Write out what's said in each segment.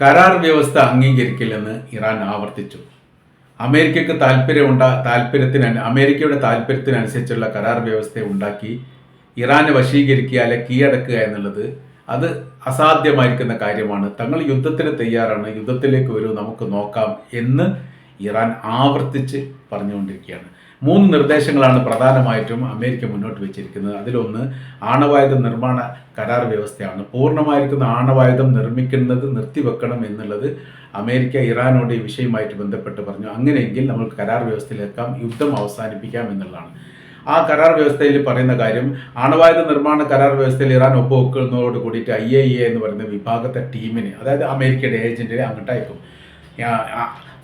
കരാർ വ്യവസ്ഥ അംഗീകരിക്കില്ലെന്ന് ഇറാൻ ആവർത്തിച്ചു. അമേരിക്കക്ക് താല്പര്യമുണ്ട താല്പര്യത്തിന് അമേരിക്കയുടെ താല്പര്യത്തിനനുസരിച്ചുള്ള കരാർ വ്യവസ്ഥ ഉണ്ടാക്കി ഇറാനെ വശീകരിക്കുക കീഴടക്കുക എന്നുള്ളത് അത് അസാധ്യമായിരിക്കുന്ന കാര്യമാണ്. തങ്ങൾ യുദ്ധത്തിന് തയ്യാറാണ്. യുദ്ധത്തിലേക്ക് വരൂ നമുക്ക് നോക്കാം എന്ന് ഇറാൻ ആവർത്തിച്ച് പറഞ്ഞുകൊണ്ടിരിക്കുകയാണ്. മൂന്ന് നിർദ്ദേശങ്ങളാണ് പ്രധാനമായിട്ടും അമേരിക്ക മുന്നോട്ട് വെച്ചിരിക്കുന്നത്. അതിലൊന്ന് ആണവായുധ നിർമ്മാണ കരാർ വ്യവസ്ഥയാണ്. പൂർണമായിരിക്കുന്ന ആണവായുധം നിർമ്മിക്കുന്നത് നിർത്തിവെക്കണം എന്നുള്ളത് അമേരിക്ക ഇറാനോട് ഈ വിഷയവുമായിട്ട് ബന്ധപ്പെട്ട് പറഞ്ഞു. അങ്ങനെയെങ്കിൽ നമുക്ക് കരാർ വ്യവസ്ഥയിലേക്കാം യുദ്ധം അവസാനിപ്പിക്കാം എന്നുള്ളതാണ്. ആ കരാർ വ്യവസ്ഥയിൽ പറയുന്ന കാര്യം ആണവായുധ നിർമ്മാണ കരാർ വ്യവസ്ഥയിൽ ഇറാൻ ഒപ്പുവെക്കുന്നതോട് കൂടിയിട്ട് ഐ എ എന്ന് പറയുന്ന വിഭാഗത്തെ ടീമിനെ അതായത് അമേരിക്കയുടെ ഏജന്റിനെ അങ്ങോട്ട് അയക്കും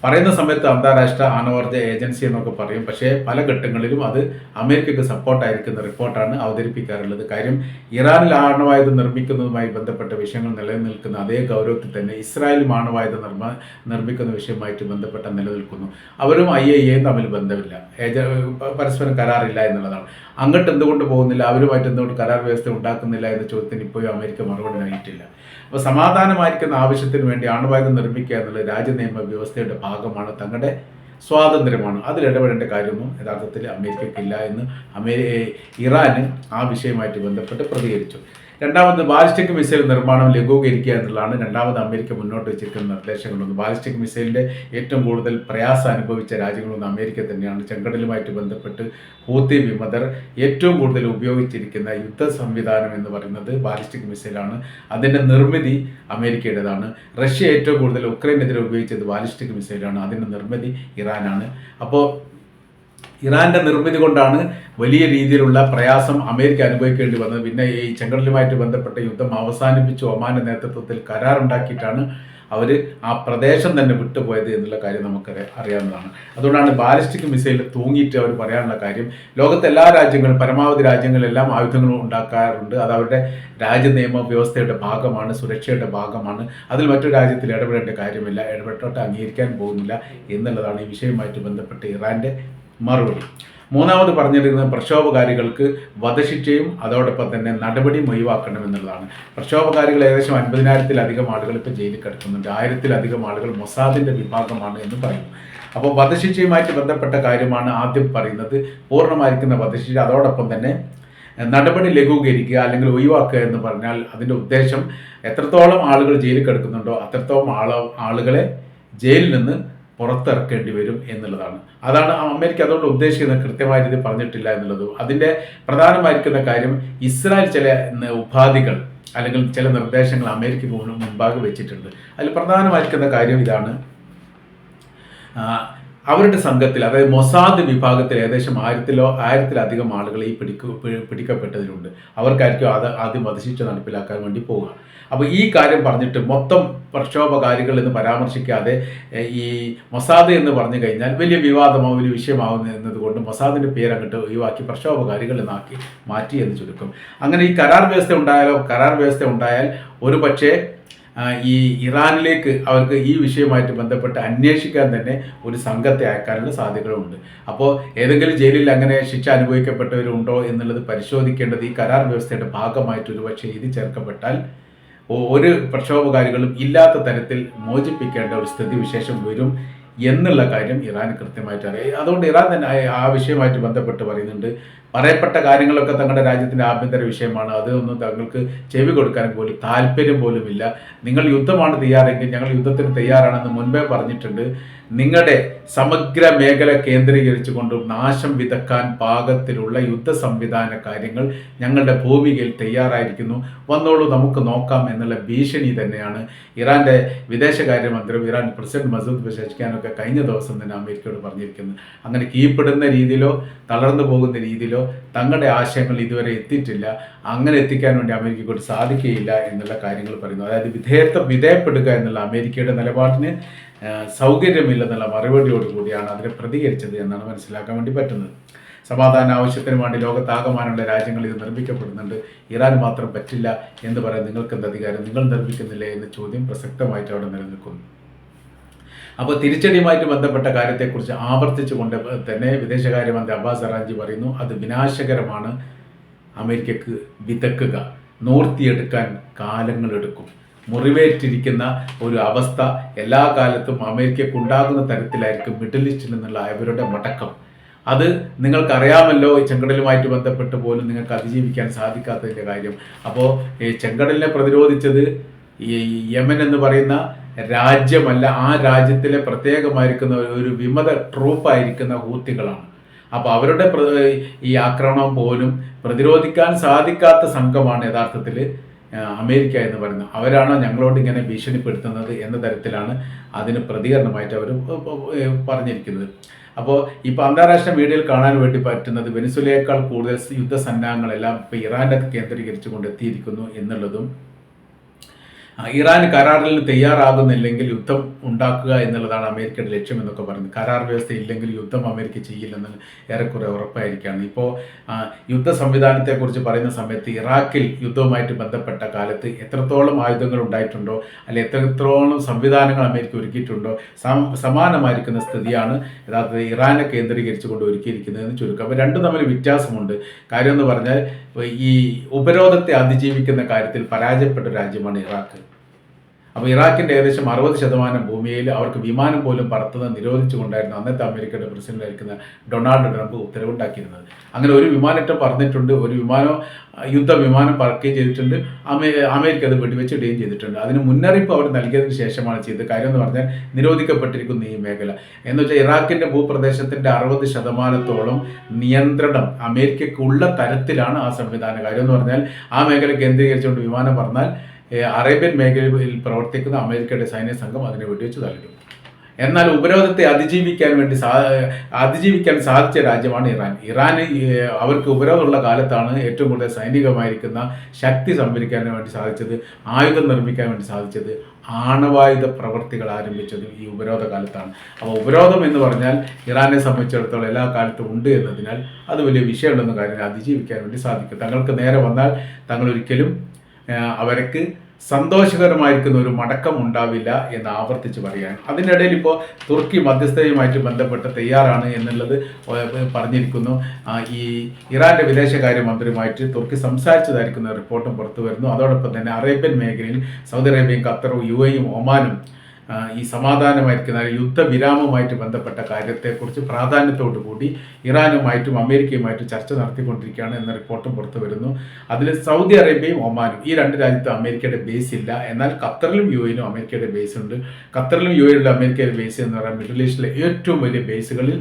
പറയുന്ന സമയത്ത് അന്താരാഷ്ട്ര ആണവോർജ ഏജൻസി എന്നൊക്കെ പറയും. പക്ഷേ പല ഘട്ടങ്ങളിലും അത് അമേരിക്കയ്ക്ക് സപ്പോർട്ടായിരിക്കുന്ന റിപ്പോർട്ടാണ് അവതരിപ്പിക്കാറുള്ളത്. കാര്യം ഇറാനിൽ ആണവായുധം നിർമ്മിക്കുന്നതുമായി ബന്ധപ്പെട്ട വിഷയങ്ങൾ നിലനിൽക്കുന്ന അതേ ഗൗരവത്തിൽ തന്നെ ഇസ്രായേലും ആണവായുധം നിർമ്മ നിർമ്മിക്കുന്ന വിഷയമായിട്ട് ബന്ധപ്പെട്ട നിലനിൽക്കുന്നു. അവരും ഐ എ എയും തമ്മിൽ ബന്ധമില്ല. ഏജ പരസ്പരം കരാറില്ല എന്നുള്ളതാണ്. അങ്ങോട്ട് എന്തുകൊണ്ട് പോകുന്നില്ല? അവരുമായിട്ട് എന്തുകൊണ്ട് കരാർ വ്യവസ്ഥ ഉണ്ടാക്കുന്നില്ല എന്ന ചോദ്യത്തിന് ഇപ്പോഴും അമേരിക്ക മറുപടി നൽകിയിട്ടില്ല അപ്പോൾ സമാധാനമായിരിക്കുന്ന ആവശ്യത്തിന് വേണ്ടി ആണവായുധം നിർമ്മിക്കുക എന്നുള്ള രാജ്യനിയമ വ്യവസ്ഥയുടെ ഭാഗമാണ് തങ്ങളുടെ സ്വാതന്ത്ര്യമാണ്. അതിൽ ഇടപെടേണ്ട കാര്യമൊന്നും യഥാർത്ഥത്തിൽ അമേരിക്കയ്ക്കില്ല എന്ന് അമേരി ഇറാന് ആ വിഷയമായിട്ട് ബന്ധപ്പെട്ട് പ്രതികരിച്ചു. രണ്ടാമത് ബാലിസ്റ്റിക് മിസൈൽ നിർമ്മാണം ലഘൂകരിക്കുക എന്നുള്ളതാണ് രണ്ടാമത് അമേരിക്ക മുന്നോട്ട് വെച്ചിരിക്കുന്ന നിർദ്ദേശങ്ങളൊന്ന്. ബാലിസ്റ്റിക് മിസൈലിന്റെ ഏറ്റവും കൂടുതൽ പ്രയാസം അനുഭവിച്ച രാജ്യങ്ങളൊന്നും അമേരിക്ക തന്നെയാണ്. ചെങ്കടലുമായിട്ട് ബന്ധപ്പെട്ട് ഹൂത്തി വിമതർ ഏറ്റവും കൂടുതൽ ഉപയോഗിച്ചിരിക്കുന്ന യുദ്ധ സംവിധാനം എന്ന് പറയുന്നത് ബാലിസ്റ്റിക് മിസൈലാണ്. അതിന്റെ നിർമ്മിതി അമേരിക്കയുടേതാണ്. റഷ്യ ഏറ്റവും കൂടുതൽ ഉക്രൈനെതിരെ ഉപയോഗിച്ചത് ബാലിസ്റ്റിക് മിസൈലാണ്. അതിന്റെ നിർമ്മിതി ഇറാനാണ്. അപ്പോൾ ഇറാന്റെ നിർമ്മിതി കൊണ്ടാണ് വലിയ രീതിയിലുള്ള പ്രയാസം അമേരിക്ക അനുഭവിക്കേണ്ടി വന്നത്. പിന്നെ ഈ ചെങ്കടലുമായിട്ട് ബന്ധപ്പെട്ട യുദ്ധം അവസാനിപ്പിച്ചു. ഒമാന്റെ നേതൃത്വത്തിൽ കരാറുണ്ടാക്കിയിട്ടാണ് അവർ ആ പ്രദേശം തന്നെ വിട്ടുപോയത് എന്നുള്ള കാര്യം നമുക്ക് അറിയാവുന്നതാണ്. അതുകൊണ്ടാണ് ബാലിസ്റ്റിക് മിസൈൽ തൂങ്ങിയിട്ട് അവർ പറയാനുള്ള കാര്യം. ലോകത്തെ എല്ലാ രാജ്യങ്ങളും പരമാവധി രാജ്യങ്ങളെല്ലാം ആയുധങ്ങൾ ഉണ്ടാക്കാറുണ്ട്. അത് അവരുടെ രാജ്യ നിയമ വ്യവസ്ഥയുടെ ഭാഗമാണ് സുരക്ഷയുടെ ഭാഗമാണ്. അതിൽ മറ്റു രാജ്യത്തിൽ ഇടപെടേണ്ട കാര്യമില്ല. ഇടപെട്ടോട്ട് അംഗീകരിക്കാൻ പോകുന്നില്ല എന്നുള്ളതാണ് ഈ വിഷയവുമായിട്ട് ബന്ധപ്പെട്ട് ഇറാന്റെ മറുപടി. മൂന്നാമത് പറഞ്ഞിരിക്കുന്നത് പ്രക്ഷോഭകാരികൾക്ക് വധശിക്ഷയും അതോടൊപ്പം തന്നെ നടപടിയും ഒഴിവാക്കണമെന്നുള്ളതാണ്. പ്രക്ഷോഭകാരികൾ ഏകദേശം അൻപതിനായിരത്തിലധികം ആളുകൾ ഇപ്പോൾ ജയിലിൽ കിടക്കുന്നുണ്ട്. ആയിരത്തിലധികം ആളുകൾ മൊസാദിന്റെ വിഭാഗമാണ് എന്ന് പറയുന്നു. അപ്പോൾ വധശിക്ഷയുമായിട്ട് ബന്ധപ്പെട്ട കാര്യമാണ് ആദ്യം പറയുന്നത്. പൂർണമായിരിക്കുന്ന വധശിക്ഷ അതോടൊപ്പം തന്നെ നടപടി ലഘൂകരിക്കുക അല്ലെങ്കിൽ ഒഴിവാക്കുക എന്ന് പറഞ്ഞാൽ അതിന്റെ ഉദ്ദേശം എത്രത്തോളം ആളുകൾ ജയിലിൽ കിടക്കുന്നുണ്ടോ അത്രത്തോളം ആള ആളുകളെ ജയിലിൽ നിന്ന് പുറത്തിറക്കേണ്ടി വരും എന്നുള്ളതാണ്. അതാണ് അമേരിക്ക അതുകൊണ്ട് ഉദ്ദേശിക്കുന്നത് കൃത്യമായ രീതിയിൽ പറഞ്ഞിട്ടില്ല എന്നുള്ളതും. അതിന്റെ പ്രധാനമായിരിക്കുന്ന കാര്യം ഇസ്രായേൽ ചില ഉപാധികൾ അല്ലെങ്കിൽ ചില നിർദ്ദേശങ്ങൾ അമേരിക്ക മുമ്പാകെ വെച്ചിട്ടുണ്ട്. അതിൽ പ്രധാനമായിരിക്കുന്ന കാര്യം ഇതാണ്. അവരുടെ സംഘത്തിൽ അതായത് മൊസാദ് വിഭാഗത്തിൽ ഏകദേശം ആയിരത്തിലോ ആയിരത്തിലധികം ആളുകൾ ഈ പിടിക്കു പിടിക്കപ്പെട്ടതിലുണ്ട്. അവർക്കായിരിക്കും അത് ആദ്യം വധശിക്ഷ നടപ്പിലാക്കാൻ വേണ്ടി പോവുക. അപ്പോൾ ഈ കാര്യം പറഞ്ഞിട്ട് മൊത്തം പ്രക്ഷോഭകാരികൾ എന്ന് പരാമർശിക്കാതെ ഈ മൊസാദ് എന്ന് പറഞ്ഞു കഴിഞ്ഞാൽ വലിയ വിവാദമോ വലിയ വിഷയമാവുന്നു എന്നതുകൊണ്ട് മൊസാദിന്റെ പേര് അങ്ങോട്ട് ഒഴിവാക്കി പ്രക്ഷോഭകാരികൾ എന്നാക്കി മാറ്റി എന്ന് ചുരുക്കും. അങ്ങനെ ഈ കരാർ വ്യവസ്ഥ ഉണ്ടായാലോ കരാർ വ്യവസ്ഥ ഉണ്ടായാൽ ഒരു പക്ഷേ ഈ ഇറാനിലേക്ക് അവർക്ക് ഈ വിഷയവുമായിട്ട് ബന്ധപ്പെട്ട് അന്വേഷിക്കാൻ തന്നെ ഒരു സംഘത്തെ അയക്കാനുള്ള സാധ്യതകളുണ്ട്. അപ്പോൾ ഏതെങ്കിലും ജയിലിൽ അങ്ങനെ ശിക്ഷ അനുഭവിക്കപ്പെട്ടവരുണ്ടോ എന്നുള്ളത് പരിശോധിക്കേണ്ടത് ഈ കരാർ വ്യവസ്ഥയുടെ ഭാഗമായിട്ട് ഒരുപക്ഷെ ഇത് ചേർക്കപ്പെട്ടാൽ ഒരു പ്രക്ഷോഭകാരികളും ഇല്ലാത്ത തരത്തിൽ മോചിപ്പിക്കേണ്ട ഒരു സ്ഥിതി വിശേഷം വരും എന്നുള്ള കാര്യം ഇറാൻ കൃത്യമായിട്ട് അറിയാം. അതുകൊണ്ട് ഇറാൻ തന്നെ ആ വിഷയമായിട്ട് ബന്ധപ്പെട്ട് പറയുന്നുണ്ട്. പറയപ്പെട്ട കാര്യങ്ങളൊക്കെ തങ്ങളുടെ രാജ്യത്തിന്റെ ആഭ്യന്തര വിഷയമാണ്. അതൊന്നും തങ്ങൾക്ക് ചെവി കൊടുക്കാൻ പോലും താല്പര്യം പോലും ഇല്ല നിങ്ങൾ യുദ്ധമാണ് തയ്യാറെങ്കിൽ ഞങ്ങൾ യുദ്ധത്തിന് തയ്യാറാണെന്ന് മുൻപേ പറഞ്ഞിട്ടുണ്ട്. നിങ്ങളുടെ സമഗ്ര മേഖല കേന്ദ്രീകരിച്ചുകൊണ്ടും നാശം വിതക്കാൻ പാകത്തിലുള്ള യുദ്ധ സംവിധാന കാര്യങ്ങൾ ഞങ്ങളുടെ ഭൂമികയിൽ തയ്യാറായിരിക്കുന്നു. വന്നോളൂ നമുക്ക് നോക്കാം എന്നുള്ള ഭീഷണി തന്നെയാണ് ഇറാന്റെ വിദേശകാര്യമന്ത്രിയും ഇറാൻ പ്രസിഡന്റ് മസൂദ് പെഷഷ്കാനൊക്കെ കഴിഞ്ഞ ദിവസം തന്നെ അമേരിക്കയോട് പറഞ്ഞിരിക്കുന്നു അങ്ങനെ കീഴ്പ്പെടുന്ന രീതിയിലോ തളർന്നു പോകുന്ന രീതിയിലോ തങ്ങളുടെ ആശയങ്ങൾ ഇതുവരെ എത്തിയിട്ടില്ല. അങ്ങനെ എത്തിക്കാൻ വേണ്ടി അമേരിക്കയ്ക്കോട്ട് സാധിക്കുകയില്ല എന്നുള്ള കാര്യങ്ങൾ പറയുന്നു. അതായത് വിധേയത്വം വിധേയപ്പെടുക എന്നുള്ള അമേരിക്കയുടെ നിലപാടിന് സൗകര്യമില്ലെന്നുള്ള മറുപടിയോട് കൂടിയാണ് അതിനെ പ്രതികരിച്ചത് എന്നാണ് മനസ്സിലാക്കാൻ വേണ്ടി പറ്റുന്നത്. സമാധാന ആവശ്യത്തിന് വേണ്ടി ലോകത്താകമാനുള്ള രാജ്യങ്ങൾ ഇത് നിർമ്മിക്കപ്പെടുന്നുണ്ട്. ഇറാൻ മാത്രം പറ്റില്ല എന്ന് പറയാൻ നിങ്ങൾക്ക് എന്ത് അധികാരം? നിങ്ങൾ നിർമ്മിക്കുന്നില്ലേ എന്ന ചോദ്യം പ്രസക്തമായിട്ട് അവിടെ നിലനിൽക്കുന്നു. അപ്പോൾ തിരിച്ചടിയുമായിട്ട് ബന്ധപ്പെട്ട കാര്യത്തെക്കുറിച്ച് ആവർത്തിച്ചുകൊണ്ട് തന്നെ വിദേശകാര്യമന്ത്രി അബ്ബാസ് അറാഞ്ചി പറയുന്നു അത് വിനാശകരമാണ്. അമേരിക്കക്ക് വിതക്കുക നോർത്തിയെടുക്കാൻ കാലങ്ങളെടുക്കും മുറിവേറ്റിരിക്കുന്ന ഒരു അവസ്ഥ എല്ലാ കാലത്തും അമേരിക്കക്ക് ഉണ്ടാകുന്ന തരത്തിലായിരിക്കും മിഡിൽ ഈസ്റ്റിൽ നിന്നുള്ള അവരുടെ മടക്കം. അത് നിങ്ങൾക്കറിയാമല്ലോ ഈ ചെങ്കടലുമായിട്ട് ബന്ധപ്പെട്ട് പോലും നിങ്ങൾക്ക് അതിജീവിക്കാൻ സാധിക്കാത്തതിന്റെ കാര്യം. അപ്പോൾ ഈ ചെങ്കടലിനെ പ്രതിരോധിച്ചത് ഈ യമൻ എന്ന് പറയുന്ന രാജ്യമല്ല ആ രാജ്യത്തിലെ പ്രത്യേകമായിരിക്കുന്ന ഒരു വിമത ട്രൂപ്പായിരിക്കുന്ന ഹൂത്തികളാണ്. അപ്പോൾ അവരുടെ ഈ ആക്രമണം പോലും പ്രതിരോധിക്കാൻ സാധിക്കാത്ത സംഘമാണ് യഥാർത്ഥത്തിൽ അമേരിക്ക എന്ന് പറയുന്നത്. അവരാണോ ഞങ്ങളോട് ഇങ്ങനെ ഭീഷണിപ്പെടുത്തുന്നത് എന്ന തരത്തിലാണ് അതിന് പ്രതികരണമായിട്ട് അവർ പറഞ്ഞിരിക്കുന്നത്. അപ്പോൾ ഇപ്പോൾ അന്താരാഷ്ട്ര മീഡിയയിൽ കാണാൻ വേണ്ടി പറ്റുന്നത് വെനിസുലയേക്കാൾ കൂടുതൽ യുദ്ധസന്നാഹങ്ങളെല്ലാം ഇപ്പോൾ ഇറാന്റെ കേന്ദ്രീകരിച്ചുകൊണ്ട് എത്തിയിരിക്കുന്നു എന്നുള്ളതും ഇറാൻ കരാറിൽ തയ്യാറാകുന്നില്ലെങ്കിൽ യുദ്ധം ഉണ്ടാക്കുക എന്നുള്ളതാണ് അമേരിക്കയുടെ ലക്ഷ്യം എന്നൊക്കെ പറയുന്നത്. കരാർ വ്യവസ്ഥ ഇല്ലെങ്കിൽ യുദ്ധം അമേരിക്ക ചെയ്യില്ലെന്ന് ഏറെക്കുറെ ഉറപ്പായിരിക്കുകയാണ്. ഇപ്പോൾ യുദ്ധ സംവിധാനത്തെക്കുറിച്ച് പറയുന്ന സമയത്ത് ഇറാഖിൽ യുദ്ധവുമായിട്ട് ബന്ധപ്പെട്ട കാലത്ത് എത്രത്തോളം ആയുധങ്ങൾ ഉണ്ടായിട്ടുണ്ടോ അല്ലെ എത്രത്തോളം സംവിധാനങ്ങൾ അമേരിക്ക ഒരുക്കിയിട്ടുണ്ടോ സമാനമായിരിക്കുന്ന സ്ഥിതിയാണ് യഥാർത്ഥത്തിൽ ഇറാനെ കേന്ദ്രീകരിച്ചുകൊണ്ട് ഒരുക്കിയിരിക്കുന്നതെന്ന് ചുരുക്കം. അപ്പോൾ രണ്ടും തമ്മിൽ വ്യത്യാസമുണ്ട്. കാര്യം എന്ന് പറഞ്ഞാൽ ഈ ഉപരോധത്തെ അതിജീവിക്കുന്ന കാര്യത്തിൽ പരാജയപ്പെട്ട രാജ്യമാണ് ഇറാഖ്. അപ്പോൾ ഇറാഖിന്റെ ഏകദേശം അറുപത് ശതമാനം ഭൂമിയിൽ അവർക്ക് വിമാനം പോലും പറത്തുന്നത് നിരോധിച്ചുകൊണ്ടായിരുന്നു അന്നത്തെ അമേരിക്കയുടെ പ്രസിഡന്റായിരിക്കുന്ന ഡൊണാൾഡ് ട്രംപ് ഉത്തരവുണ്ടാക്കിയിരുന്നത്. അങ്ങനെ ഒരു വിമാനത്തെ പറന്നിട്ടുണ്ട് ഒരു വിമാനം യുദ്ധ വിമാനം പറക്കുകയും ചെയ്തിട്ടുണ്ട് അമേ അമേരിക്ക അത് വെടിവെച്ചിടുകയും ചെയ്തിട്ടുണ്ട്. അതിന് മുന്നറിയിപ്പ് അവർ നൽകിയതിന് ശേഷമാണ് ചെയ്തത്. കാര്യം എന്ന് പറഞ്ഞാൽ നിരോധിക്കപ്പെട്ടിരിക്കുന്ന ഈ മേഖല. എന്ന് വെച്ചാൽ ഇറാഖിന്റെ ഭൂപ്രദേശത്തിന്റെ അറുപത് ശതമാനത്തോളം നിയന്ത്രണം അമേരിക്കയ്ക്കുള്ള തരത്തിലാണ് ആ സംവിധാനം. കാര്യം എന്ന് പറഞ്ഞാൽ ആ മേഖല കേന്ദ്രീകരിച്ചുകൊണ്ട് വിമാനം പറഞ്ഞാൽ അറേബ്യൻ മേഖലയിൽ പ്രവർത്തിക്കുന്ന അമേരിക്കയുടെ സൈന്യ സംഘം അതിനെ വെടിവെച്ച് തള്ളിടും എന്നാൽ ഉപരോധത്തെ അതിജീവിക്കാൻ വേണ്ടി സാ അതിജീവിക്കാൻ സാധിച്ച രാജ്യമാണ് ഇറാൻ. ഇറാൻ അവർക്ക് ഉപരോധമുള്ള കാലത്താണ് ഏറ്റവും കൂടുതൽ സൈനികമായിരിക്കുന്ന ശക്തി സംഭരിക്കാൻ വേണ്ടി സാധിച്ചത് ആയുധം നിർമ്മിക്കാൻ വേണ്ടി സാധിച്ചത് ആണവായുധ പ്രവർത്തികൾ ആരംഭിച്ചത് ഈ ഉപരോധ കാലത്താണ്. അപ്പോൾ ഉപരോധം എന്ന് പറഞ്ഞാൽ ഇറാനെ സംബന്ധിച്ചിടത്തോളം എല്ലാ കാലത്തും ഉണ്ട് എന്നതിനാൽ അത് വലിയ വിഷയമുണ്ടെന്ന കാര്യം അതിജീവിക്കാൻ വേണ്ടി സാധിക്കും. തങ്ങൾക്ക് നേരെ വന്നാൽ തങ്ങൾ ഒരിക്കലും അവർക്ക് സന്തോഷകരമായിരിക്കുന്ന ഒരു മടക്കം ഉണ്ടാവില്ല എന്ന് ആവർത്തിച്ച് പറയാൻ. അതിനിടയിൽ ഇപ്പോൾ തുർക്കി മധ്യസ്ഥതയുമായിട്ട് ബന്ധപ്പെട്ട് തയ്യാറാണ് എന്നുള്ളത് പറഞ്ഞിരിക്കുന്നു. ഈ ഇറാന്റെ വിദേശകാര്യമന്ത്രിയുമായിട്ട് തുർക്കി സംസാരിച്ചതായിരിക്കുന്ന റിപ്പോർട്ടും പുറത്തു വരുന്നു. അതോടൊപ്പം തന്നെ അറേബ്യൻ മേഖലയിൽ സൗദി അറേബ്യയും ഖത്തറും യു എയും ഒമാനും ഈ സമാധാനമായിരിക്കുന്ന യുദ്ധവിരാമവുമായിട്ട് ബന്ധപ്പെട്ട കാര്യത്തെക്കുറിച്ച് പ്രാധാന്യത്തോടു കൂടി ഇറാനുമായിട്ടും അമേരിക്കയുമായിട്ടും ചർച്ച നടത്തിക്കൊണ്ടിരിക്കുകയാണ് എന്ന റിപ്പോർട്ടും പുറത്തു വരുന്നു. അതിൽ സൗദി അറേബ്യയും ഒമാനും ഈ രണ്ട് രാജ്യത്തും അമേരിക്കയുടെ ബേസ് ഇല്ല. എന്നാൽ ഖത്തറിലും യു എയിലും അമേരിക്കയുടെ ബേസ് ഉണ്ട്. ഖത്തറിലും യു എയിലും അമേരിക്കയുടെ ബേസ് എന്ന് പറയുന്നത് മിഡിൽ ഈസ്റ്റിലെ ഏറ്റവും വലിയ ബേസുകളിൽ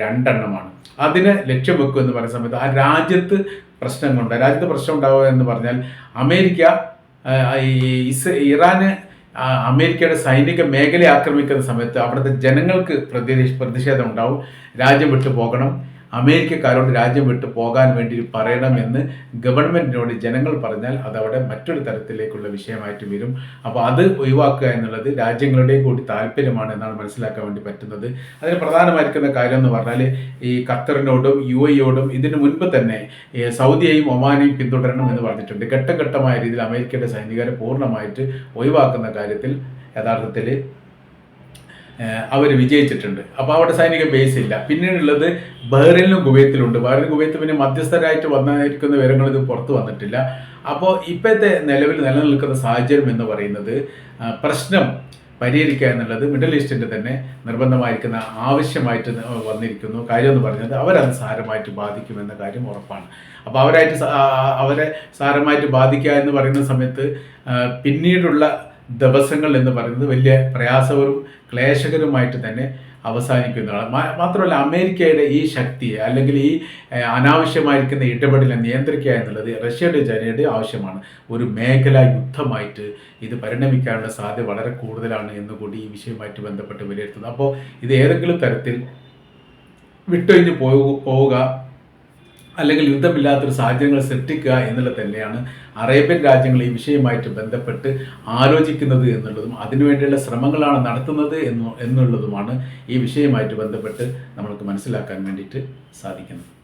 രണ്ടെണ്ണമാണ്. അതിനെ ലക്ഷ്യം വെക്കുക എന്ന് പറയുന്ന സമയത്ത് ആ രാജ്യത്ത് പ്രശ്നങ്ങളുണ്ട്. രാജ്യത്ത് പ്രശ്നം ഉണ്ടാവുക എന്ന് പറഞ്ഞാൽ അമേരിക്ക ഇറാന് അമേരിക്കയുടെ സൈനിക മേഖലയെ ആക്രമിക്കുന്ന സമയത്ത് അവിടുത്തെ ജനങ്ങൾക്ക് പ്രതി പ്രതിഷേധം ഉണ്ടാവും. രാജ്യം വിട്ടു പോകണം അമേരിക്കക്കാരോട് രാജ്യം വിട്ട് പോകാൻ വേണ്ടി പറയണമെന്ന് ഗവൺമെന്റിനോട് ജനങ്ങൾ പറഞ്ഞാൽ അതവിടെ മറ്റൊരു തരത്തിലേക്കുള്ള വിഷയമായിട്ട് വരും. അപ്പോൾ അത് ഒഴിവാക്കുക എന്നുള്ളത് രാജ്യങ്ങളുടെ കൂടി താല്പര്യമാണ് എന്നാണ് മനസ്സിലാക്കാൻ വേണ്ടി പറ്റുന്നത്. അതിന് പ്രധാനമായിരിക്കുന്ന കാര്യം എന്ന് പറഞ്ഞാൽ ഈ ഖത്തറിനോടും യു എയോടും ഇതിനു മുൻപ് തന്നെ സൗദിയെയും ഒമാനെയും പിന്തുടരണം എന്ന് പറഞ്ഞിട്ടുണ്ട്. ഘട്ടഘട്ടമായ രീതിയിൽ അമേരിക്കയുടെ സൈനികരെ പൂർണമായിട്ട് ഒഴിവാക്കുന്ന കാര്യത്തിൽ യഥാർത്ഥത്തിൽ അവർ വിജയിച്ചിട്ടുണ്ട്. അപ്പോൾ അവിടെ സൈനിക ബേസ് ഇല്ല. പിന്നീടുള്ളത് ബഹ്റിനിലും കുവൈത്തിലുണ്ട്. ബഹ്റിൻ കുവൈത്ത് പിന്നെ മധ്യസ്ഥരായിട്ട് വന്നിരിക്കുന്ന വിവരങ്ങൾ ഇത് പുറത്തു വന്നിട്ടില്ല. അപ്പോൾ ഇപ്പോഴത്തെ നിലവിൽ നിലനിൽക്കുന്ന സാഹചര്യം എന്ന് പറയുന്നത് പ്രശ്നം പരിഹരിക്കുക എന്നുള്ളത് മിഡിൽ ഈസ്റ്റിന്റെ തന്നെ നിർബന്ധമായിരിക്കുന്ന ആവശ്യമായിട്ട് വന്നിരിക്കുന്നു. കാര്യം എന്ന് പറഞ്ഞത് അവരത് സാരമായിട്ട് ബാധിക്കുമെന്ന കാര്യം ഉറപ്പാണ്. അപ്പോൾ അവരായിട്ട് അവരെ സാരമായിട്ട് ബാധിക്കുക എന്ന് പറയുന്ന സമയത്ത് പിന്നീടുള്ള ദിവസങ്ങൾ എന്ന് പറയുന്നത് വലിയ പ്രയാസകരും ക്ലേശകരമായിട്ട് തന്നെ അവസാനിക്കുന്നതാണ്. മാത്രമല്ല അമേരിക്കയുടെ ഈ ശക്തിയെ അല്ലെങ്കിൽ ഈ അനാവശ്യമായിരിക്കുന്ന ഇടപെടലിനെ നിയന്ത്രിക്കുക എന്നുള്ളത് റഷ്യയുടെ ചൈനയുടെ ആവശ്യമാണ്. ഒരു മേഖല യുദ്ധമായിട്ട് ഇത് പരിണമിക്കാനുള്ള സാധ്യത വളരെ കൂടുതലാണ് എന്നുകൂടി ഈ വിഷയവുമായിട്ട് ബന്ധപ്പെട്ട് വിലയിരുത്തുന്നത് അപ്പോൾ ഇത് ഏതെങ്കിലും തരത്തിൽ വിട്ടൊഴിഞ്ഞ് പോവുക അല്ലെങ്കിൽ യുദ്ധമില്ലാത്തൊരു സാഹചര്യങ്ങൾ സൃഷ്ടിക്കുക എന്നുള്ളത് തന്നെയാണ് അറേബ്യൻ രാജ്യങ്ങൾ ഈ വിഷയമായിട്ട് ബന്ധപ്പെട്ട് ആലോചിക്കുന്നത് എന്നുള്ളതും അതിനുവേണ്ടിയുള്ള ശ്രമങ്ങളാണ് നടത്തുന്നത് എന്നു എന്നുള്ളതുമാണ് ഈ വിഷയമായിട്ട് ബന്ധപ്പെട്ട് നമ്മൾക്ക് മനസ്സിലാക്കാൻ വേണ്ടിയിട്ട് സാധിക്കുന്നത്.